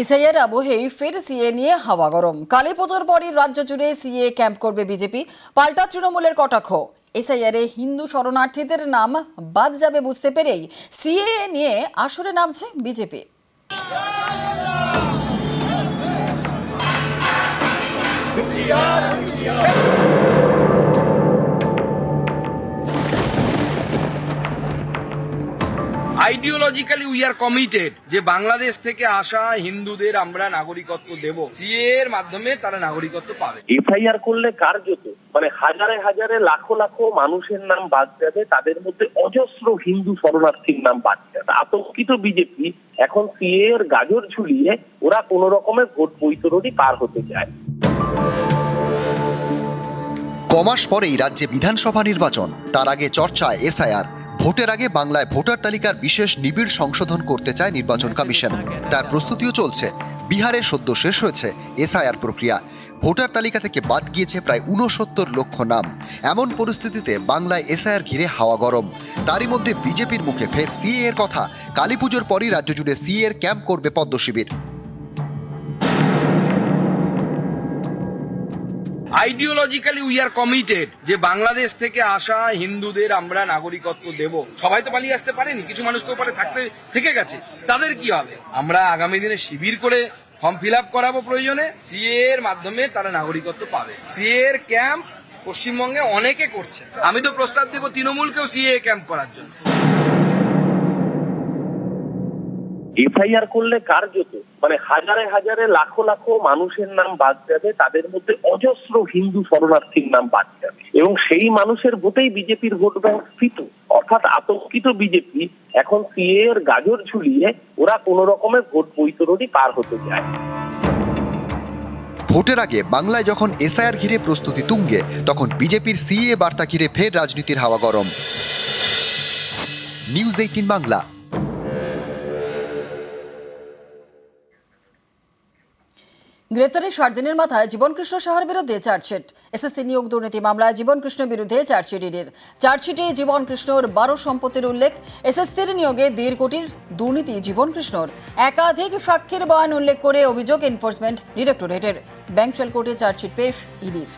SIR আবহেই ফের CA নিয়ে হাওয়া গরম। কালী পুজোর পরই রাজ্য জুড়ে সিএ ক্যাম্প করবে বিজেপি। পাল্টা তৃণমূলের কটাক্ষ। এসআইআরে হিন্দু শরণার্থীদের নাম বাদ যাবে বুঝতে পেরেই সিএ নিয়ে আসরে নামছে BJP. Ideologically we are committed যে বাংলাদেশ থেকে আসা হিন্দুদের আমরা নাগরিকত্ব দেব। সিএ এর মাধ্যমে তারা নাগরিকত্ব পাবে। এফআইআর করলে কার্যত মানে হাজারে হাজারে লাখো লাখো মানুষের নাম বাদ যাবে তাদের মধ্যে অজস্র হিন্দু শরণার্থীর নাম বাদ যাবে। আতঙ্কিত বিজেপি এখন সিএ এর গাজর ঝুলিয়ে ওরা কোন রকমের ভোট বৈতরণী পার হতে চায়। কমাস পরেই রাজ্যে বিধানসভা নির্বাচন তার আগে চর্চায় এসআইআর। ভোটের আগে বাংলায় ভোটার তালিকার বিশেষ নিবিড় সংশোধন করতে চায় নির্বাচন কমিশন। তার প্রস্তুতিও চলছে। বিহারে সদ্য শেষ হয়েছে এসআইআর প্রক্রিয়া। ভোটার তালিকা থেকে বাদ গিয়েছে প্রায় উনসত্তর লক্ষ নাম। এমন পরিস্থিতিতে বাংলায় এসআইআর ঘিরে হাওয়া গরম। তারই মধ্যে বিজেপির মুখে ফের সিএ এর কথা। কালী পুজোর পরই রাজ্য জুড়ে সিএ এর ক্যাম্প করবে পদ্ম শিবির আইডিওলজিক্যালি উই আর কমিটেড যে বাংলাদেশ থেকে আসা হিন্দুদের আমরা নাগরিকত্ব দেব। সবাই তো পালিয়ে আসতে পারেনি, কিছু মানুষ তো থাকতে, থেকে গেছে। তাদের কি হবে? আমরা আগামী দিনে শিবির করে ফর্ম ফিল আপ করাবো প্রয়োজনে। সিএ এর মাধ্যমে তারা নাগরিকত্ব পাবে। সিএ এর ক্যাম্প পশ্চিমবঙ্গে অনেকে করছে। আমি তো প্রস্তাব দেবো তৃণমূলকেও সিএ ক্যাম্প করার জন্য। এফআইআর করলে কার্যত মানে হাজারে হাজারে লাখো লাখো মানুষের নাম বাদ যাবে, তাদের মধ্যে অজস্র হিন্দু শরণার্থীর নাম বাদ যাবে। এবং সেই মানুষের ভোটেই বিজেপির ভোট ব্যাংক স্থিত অর্থাৎ আতঙ্কিত বিজেপি এখন সিএ এর গাজর ঝুলিয়ে ওরা কোন রকমের ভোট বৈতরণী পার হতে যায় ভোটের আগে বাংলায় যখন এসআইআর ঘিরে প্রস্তুতি তুঙ্গে, তখন বিজেপির সিএ বার্তা ঘিরে ফের রাজনীতির হাওয়া গরম। News eighteen Bangla. গ্রেপ্তারের ষাট দিনের মাথায় জীবনকৃষ্ণ সাহার বিরুদ্ধে চার্জশিট। এসএসসি নিয়োগ দুর্নীতি মামলায় জীবনকৃষ্ণের বিরুদ্ধে চার্জশিট ইডির চার্জশিটে জীবনকৃষ্ণর বারো সম্পত্তির উল্লেখ। এসএসসির নিয়োগে দেড় কোটির দুর্নীতি জীবনকৃষ্ণর। একাধিক সাক্ষীর বয়ান উল্লেখ করে অভিযোগ এনফোর্সমেন্ট ডিরেক্টরেটের ব্যাংকশাল কোর্টে চার্জশিট পেশ ইডির।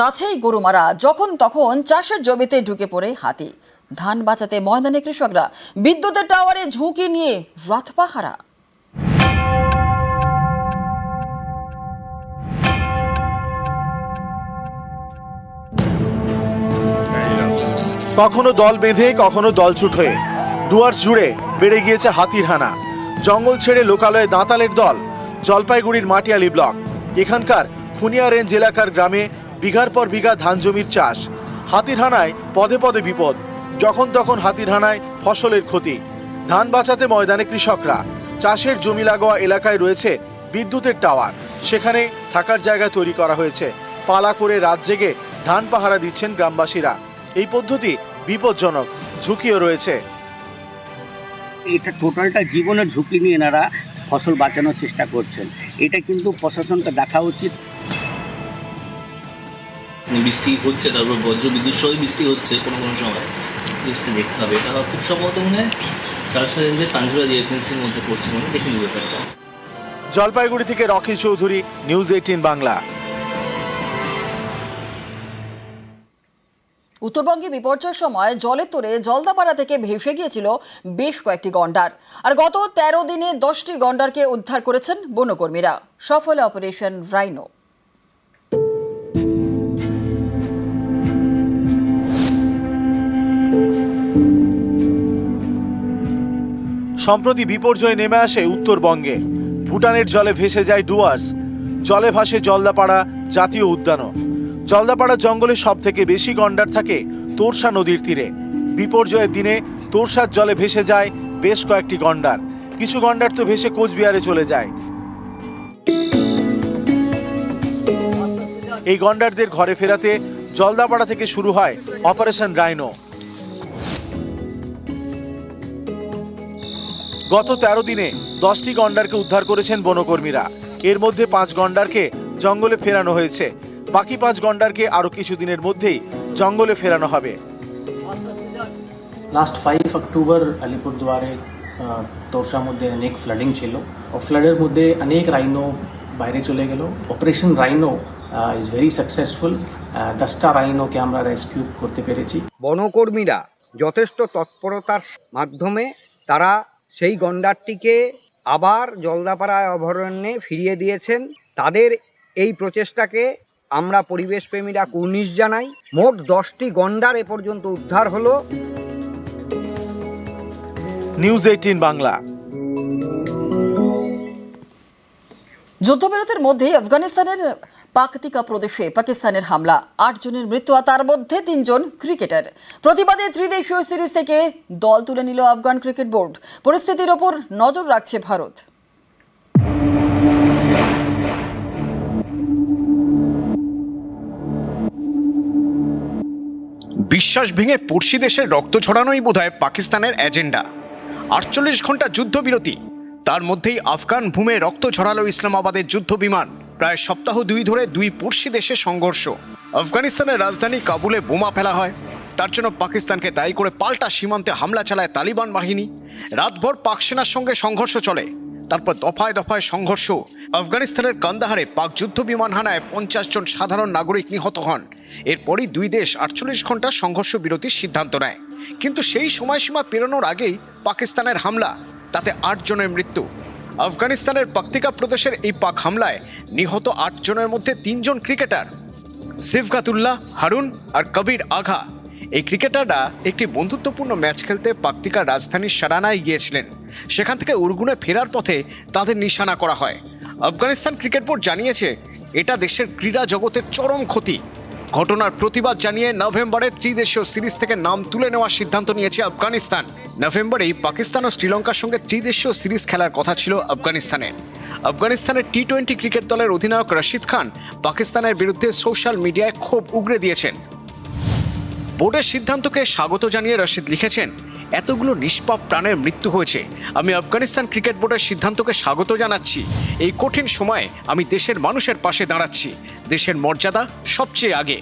কাছেই গরু মারা, যখন তখন চাষের জমিতে ঢুকে পড়ে হাতি। ধান বাঁচাতে ময়দানে কৃষকরা বিদ্যুতের টাওয়ারে ঝুঁকি নিয়ে রাত পাহারা। কখনো দল বেঁধে, কখনো দলছুট হয়ে ডুয়ার্স জুড়ে বেড়ে গিয়েছে হাতির হানা। জঙ্গল ছেড়ে লোকালয়ে দাঁতালের দল। জলপাইগুড়ির মাটিয়ালি ব্লক। এখানকার খুনিয়া রেঞ্জ এলাকার গ্রামে বিঘার পর বিঘা ধান জমির চাষ। হাতির হানায় পদে পদে বিপদ, যখন তখন হাতির হানায় ফসলের ক্ষতি। ধান বাঁচাতে ময়দানে কৃষকরা, চাষের জমি লাগোয়া এলাকায় রয়েছে বিদ্যুতের টাওয়ার। সেখানে থাকার জায়গা তৈরি করা হয়েছে। পালা করে রাত জেগে ধান পাহারা দিচ্ছেন গ্রামবাসীরা। এই পদ্ধতি বিপজ্জনক, ঝুঁকিও রয়েছে। এটা টোটালটা জীবনের ঝুঁকি নিয়ে এনারা ফসল বাঁচানোর চেষ্টা করছেন। এটা কিন্তু প্রশাসনকে দেখা উচিত। বৃষ্টি হচ্ছে তারপর বজ্র বিদ্যুৎ সহ বৃষ্টি হচ্ছে কোনো কোনো সময় বৃষ্টি দেখতে হবে। এটা খুব সম্ভবত মনে হয় চারশো রেঞ্জের পাঞ্জুরা মধ্যে পড়ছে মনে দেখে নিব ব্যাপারটা। জলপাইগুড়ি থেকে রকি চৌধুরী নিউজ এইটিন বাংলা। উত্তরবঙ্গে বিপর্যয়ের সময় জলের তোরে জলদাপাড়া থেকে ভেসে গিয়েছিল বেশ কয়েকটি গন্ডার। আর গত তেরো দিনে দশটি গন্ডারকে উদ্ধার করেছেন বনকর্মীরা। সফল অপারেশন রাইনো। সম্প্রতি বিপর্যয় নেমে আসে উত্তরবঙ্গে। ভুটানের জলে ভেসে যায় ডুয়ার্স। জলে ভাসে জলদাপাড়া জাতীয় উদ্যানও। জলদাপাড়া জঙ্গলে সব থেকে বেশি গন্ডার থাকে তোরসা নদীর তীরে। বিপর্যয়ের দিনে তোরসার জলে ভেসে যায় বেশ কয়েকটি গন্ডার। কিছু গন্ডার তো ভেসে কোচবিহারে চলে যায়। এই গন্ডারদের ঘরে ফেরাতে জলদাপাড়া থেকে শুরু হয় অপারেশন রাইনো। গত তেরো দিনে দশটি গন্ডারকে উদ্ধার করেছেন বনকর্মীরা। এর মধ্যে পাঁচ গন্ডারকে জঙ্গলে ফেরানো হয়েছে। বাকি পাঁচ গন্ডারকে আরও কিছুদিনের মধ্যেই জঙ্গলে ফেরানো হবে। লাস্ট ফাইভ অক্টোবর আলিপুরদুয়ারে আহ, তোরসার মধ্যে অনেক ফ্লাডিং ছিল। ও ফ্লাডের মধ্যে অনেক রাইনো বাইরে চলে গেল। Operation rhino is very successful দশটা রাইনোকে আমরা রেস্কিউ করতে পেরেছি। বনকর্মীরা যথেষ্ট তৎপরতার মাধ্যমে তারা সেই গন্ডারটিকে আবার জলদাপাড়া অভয়ারণ্যে ফিরিয়ে দিয়েছেন। তাদের এই প্রচেষ্টাকে আমরা পরিবেশপ্রেমীরা কুর্নিশ জানাই। মোট দশটি গন্ডার এ পর্যন্ত উদ্ধার হলো। News eighteen Bangla. যুদ্ধবিরতির মধ্যেই আফগানিস্তানের পাকতিকা প্রদেশে পাকিস্তানের হামলা। আট জনের মৃত্যু আর তার মধ্যে তিনজন ক্রিকেটার। প্রতিবাদে ত্রিদেশীয় সিরিজ থেকে দল তুলে নিল আফগান ক্রিকেট বোর্ড। পরিস্থিতির ওপর নজর রাখছে ভারত। বিশ্বাস ভেঙে পড়শি দেশের রক্ত ছড়ানোই বোধহয় পাকিস্তানের এজেন্ডা। আটচল্লিশ ঘণ্টা যুদ্ধবিরতি। তার মধ্যেই আফগান ভূমে রক্ত ছড়ালো ইসলামাবাদের যুদ্ধ বিমান। প্রায় সপ্তাহ দুই ধরে দুই পড়শি দেশে সংঘর্ষ। আফগানিস্তানের রাজধানী কাবুলে বোমা ফেলা হয়। তার জন্য পাকিস্তানকে দায়ী করে পাল্টা সীমান্তে হামলা চালায় তালিবান বাহিনী। রাতভর পাক সেনার সঙ্গে সংঘর্ষ চলে। তারপর দফায় দফায় সংঘর্ষ। আফগানিস্তানের কান্দাহারে পাক যুদ্ধ বিমান হানায় পঞ্চাশ জন সাধারণ নাগরিক নিহত হন। এরপরই দুই দেশ আটচল্লিশ ঘণ্টা সংঘর্ষ বিরতির সিদ্ধান্ত নেয়। কিন্তু সেই সময়সীমা পেরোনোর আগেই পাকিস্তানের হামলা তাতে আটজনের মৃত্যু। আফগানিস্তানের পাক্তিকা প্রদেশের এই পাক হামলায় নিহত আট জনের মধ্যে তিনজন ক্রিকেটার। সিফগাতুল্লাহ, হারুন আর কবির আঘা। এই ক্রিকেটাররা একটি বন্ধুত্বপূর্ণ ম্যাচ খেলতে পাক্তিকার রাজধানীর সারানায় গিয়েছিলেন। সেখান থেকে উর্গুনে ফেরার পথে তাদের নিশানা করা হয়। আফগানিস্তান ক্রিকেট বোর্ড জানিয়েছে, এটা দেশের ক্রীড়া জগতের চরম ক্ষতি। ঘটনার প্রতিবাদ জানিয়ে নভেম্বরে ত্রিদেশীয় সিরিজ থেকে নাম তুলে নেওয়ার সিদ্ধান্ত নিয়েছে আফগানিস্তান। নভেম্বরেই পাকিস্তান ও শ্রীলঙ্কার সঙ্গে ত্রিদেশীয় সিরিজ খেলার কথা ছিল আফগানিস্তানের আফগানিস্তানের টি টোয়েন্টি ক্রিকেট দলের অধিনায়ক রশিদ খান পাকিস্তানের বিরুদ্ধে সোশ্যাল মিডিয়ায় ক্ষোভ উগরে দিয়েছেন। বোর্ডের সিদ্ধান্তকে স্বাগত জানিয়ে রশিদ লিখেছেন, এতগুলো নিষ্পাপ প্রাণের মৃত্যু হয়েছে। আমি আফগানিস্তান ক্রিকেট বোর্ডের সিদ্ধান্তকে স্বাগত জানাচ্ছি। এই কঠিন সময়ে আমি দেশের মানুষের পাশে দাঁড়াচ্ছি। দেশের মর্যাদা সবচেয়ে আগে।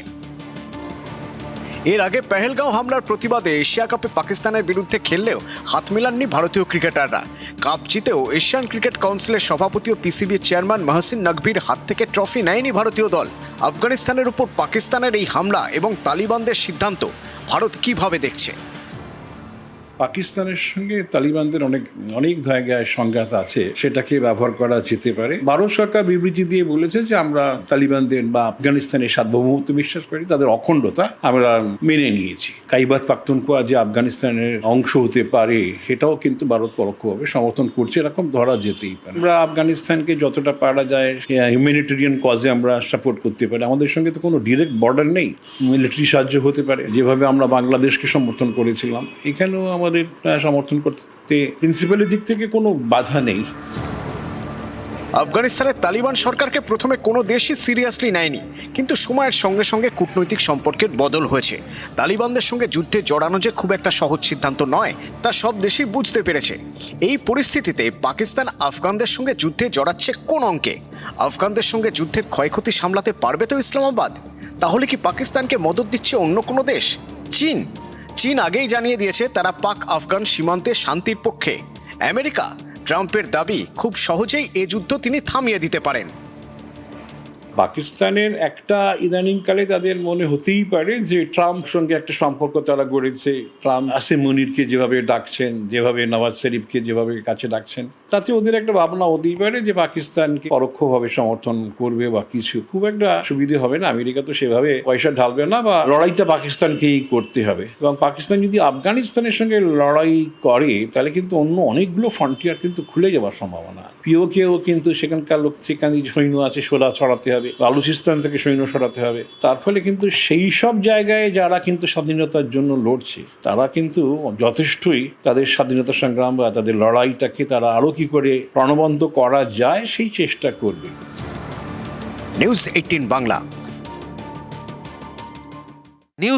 এর আগে পেহেলগাঁও হামলার প্রতিবাদে এশিয়া কাপে পাকিস্তানের বিরুদ্ধে খেললেও হাত মেলাননি ভারতীয় ক্রিকেটাররা। কাপ জিতেও এশিয়ান ক্রিকেট কাউন্সিলের সভাপতি ও পিসিবির চেয়ারম্যান মহসিন নকভির হাত থেকে ট্রফি নেয়নি ভারতীয় দল। আফগানিস্তানের উপর পাকিস্তানের এই হামলা এবং তালিবানদের সিদ্ধান্ত ভারত কীভাবে দেখছে? পাকিস্তানের সঙ্গে তালিবানদের অনেক অনেক জায়গায় সংঘাত আছে, সেটাকে ব্যবহার করা যেতে পারে। ভারত সরকার বিবৃতি দিয়ে বলেছে যে আমরা তালিবানদের বা আফগানিস্তানের সার্বভৌমত্ব বিশ্বাস করি, তাদের অখণ্ডতা আমরা মেনে নিয়েছি। কাইবার পাখতুনখোয়া যে আফগানিস্তানের অংশ হতে পারে, সেটাও কিন্তু ভারত পরোক্ষভাবে সমর্থন করছে, এরকম ধরা যেতেই পারে। আমরা আফগানিস্তানকে যতটা পারা যায় হিউম্যানিটেরিয়ান কজে আমরা সাপোর্ট করতে পারি। আমাদের সঙ্গে তো কোনো ডিরেক্ট বর্ডার নেই মিলিটারি সাহায্য হতে পারে। যেভাবে আমরা বাংলাদেশকে সমর্থন করেছিলাম, এখানেও আমাদের সমর্থন করতে প্রিন্সিপালের দিক থেকে কোনো বাধা নেই। আফগানিস্তানের তালিবান সরকারকে প্রথমে কোনো দেশই সিরিয়াসলি নেয়নি, কিন্তু সময়ের সঙ্গে সঙ্গে কূটনৈতিক সম্পর্কের বদল হয়েছে। তালিবানদের সঙ্গে যুদ্ধে জড়ানো যে খুব একটা সহজ সিদ্ধান্ত নয়, তা সব দেশই বুঝতে পেরেছে। এই পরিস্থিতিতে পাকিস্তান আফগানদের সঙ্গে যুদ্ধে জড়াচ্ছে কোন অঙ্কে? আফগানদের সঙ্গে যুদ্ধের ক্ষয়ক্ষতি সামলাতে পারবে তো ইসলামাবাদ? তাহলে কি পাকিস্তানকে মদত দিচ্ছে অন্য কোনো দেশ? চীন? চীন আগেই জানিয়ে দিয়েছে তারা পাক আফগান সীমান্তে শান্তির পক্ষে। আমেরিকা, ট্রাম্পের দাবি, খুব সহজেই এ যুদ্ধ তিনি থামিয়ে দিতে পারেন। পাকিস্তানের একটা ইদানিংকালে তাদের মনে হতেই পারে যে ট্রাম্প সঙ্গে একটা সম্পর্ক তারা গড়েছে। ট্রাম্প আসে মনিরকে যেভাবে ডাকছেন, যেভাবে নওয়াজ শরীফকে যেভাবে কাছে ডাকছেন, তাতে ওদের একটা ভাবনা হতেই পারে যে পাকিস্তানকে পরোক্ষভাবে সমর্থন করবে বা কিছু। খুব একটা সুবিধে হবে না। আমেরিকা তো সেভাবে পয়সা ঢালবে না বা লড়াইটা পাকিস্তানকেই করতে হবে। এবং পাকিস্তান যদি আফগানিস্তানের সঙ্গে লড়াই করে, তাহলে কিন্তু অন্য অনেকগুলো ফ্রন্টিয়ার কিন্তু খুলে যাওয়ার সম্ভাবনা। পিওকেও কিন্তু সেখানকার লোক, সেখানে সৈন্য আছে সোলা ছড়াতে হবে বালুচিস্তান থেকে সৈন্য সরাতে হবে। তার ফলে কিন্তু সেই সব জায়গায় যারা কিন্তু স্বাধীনতার জন্য লড়ছে, তারা কিন্তু যথেষ্টই তাদের স্বাধীনতা সংগ্রাম বা তাদের লড়াইটাকে তারা আরও কি করে প্রাণবন্ত করা যায়, সেই চেষ্টা করবে। News eighteen Bangla.